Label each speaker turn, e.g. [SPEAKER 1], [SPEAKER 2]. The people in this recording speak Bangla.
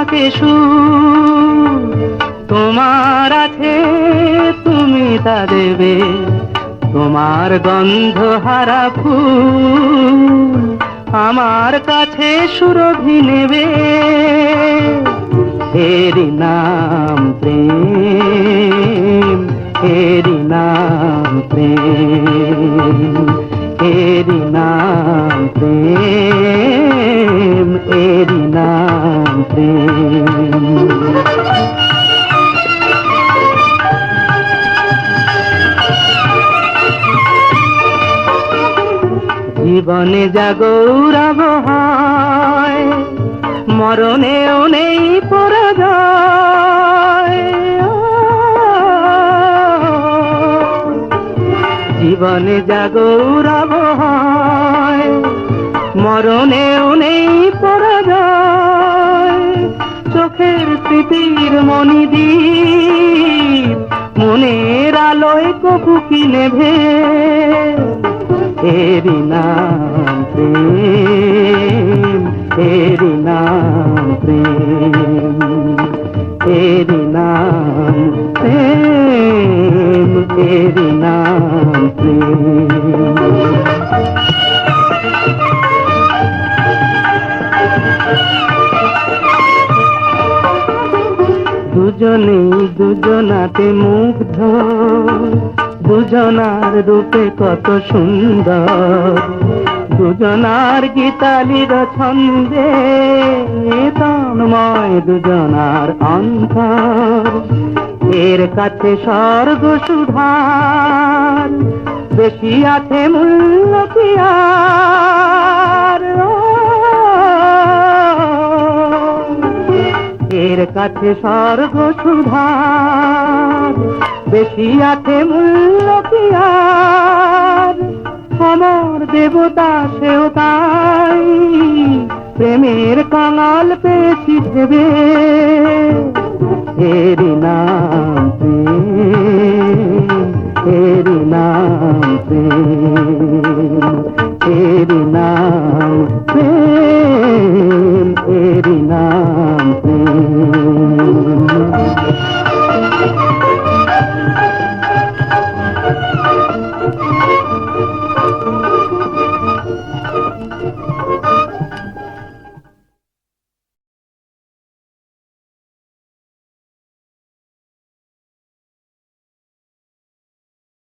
[SPEAKER 1] আছে সুর তোমার আছে, তুমি তা দেবে। তোমার গন্ধ হারা ফুল আমার কাছে সুরভি নেবে। এরি নাম প্রেম এরি নাম প্রেম এরি নাম প্রেম। জীবনে যা গৌরব হয় মরণেও নেই পরাজয়। জীবনে যা হয় মরণেও নেই পরাজয়। চোখের স্মৃতির মণিদ্বীপ মনের আলোয় কবু কি নেভে? এরি নাম প্রেম এরি নাম প্রেম এরি নাম প্রেম এরি নাম প্রেম দুজনেই দুজনাতে মুগ্ধ দুজনার রূপে কত সুন্দর। দুজনার গীতালির ছন্দে তন্ময় দুজনার অন্তর। এর কাছে স্বর্গ সুধার, বেশি আছে মূল্য কাছে স্বর্গ সুধার। বেশি আছে মূল্য কি আমার দেবতা সেও তাই প্রেমের কাঙাল পেয়েছি ভেবে।